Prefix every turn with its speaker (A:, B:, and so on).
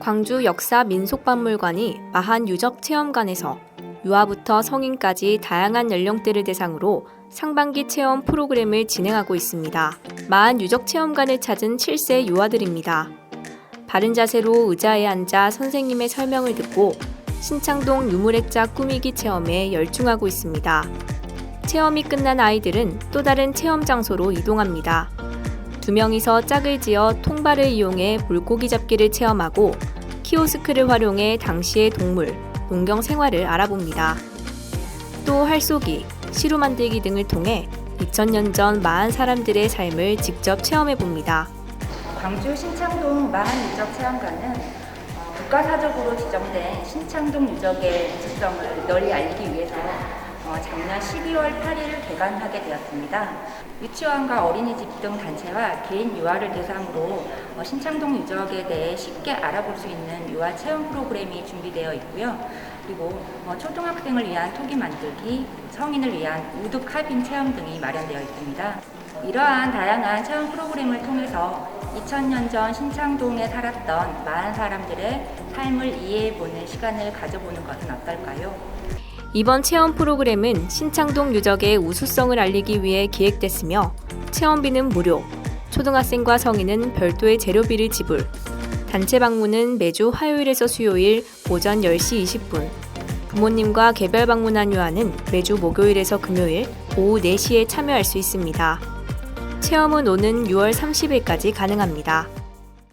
A: 광주 역사 민속박물관이 마한 유적 체험관에서 유아부터 성인까지 다양한 연령대를 대상으로 상반기 체험 프로그램을 진행하고 있습니다. 마한 유적 체험관을 찾은 7세 유아들입니다. 바른 자세로 의자에 앉아 선생님의 설명을 듣고 신창동 유물액자 꾸미기 체험에 열중하고 있습니다. 체험이 끝난 아이들은 또 다른 체험 장소로 이동합니다. 두 명이서 짝을 지어 통발을 이용해 물고기 잡기를 체험하고 키오스크를 활용해 당시의 동물, 농경 생활을 알아봅니다. 또 활쏘기, 시루 만들기 등을 통해 2000년 전 마한 사람들의 삶을 직접 체험해 봅니다.
B: 광주 신창동 마한 유적 체험관은 어, 국가사적으로 지정된 신창동 유적의 우수성을 널리 알리기 위해서 어, 작년 12월 8일 개관하게 되었습니다. 유치원과 어린이집 등 단체와 개인 유아를 대상으로 어, 신창동 유적에 대해 쉽게 알아볼 수 있는 유아 체험 프로그램이 준비되어 있고요. 그리고 어, 초등학생을 위한 토기 만들기, 성인을 위한 우드 카빈 체험 등이 마련되어 있습니다. 이러한 다양한 체험 프로그램을 통해서 2000년 전 신창동에 살았던 많은 사람들의 삶을 이해해보는 시간을 가져보는 것은 어떨까요?
A: 이번 체험 프로그램은 신창동 유적의 우수성을 알리기 위해 기획됐으며 체험비는 무료, 초등학생과 성인은 별도의 재료비를 지불, 단체 방문은 매주 화요일에서 수요일 오전 10시 20분, 부모님과 개별 방문한 유아는 매주 목요일에서 금요일 오후 4시에 참여할 수 있습니다. 체험은 오는 6월 30일까지 가능합니다.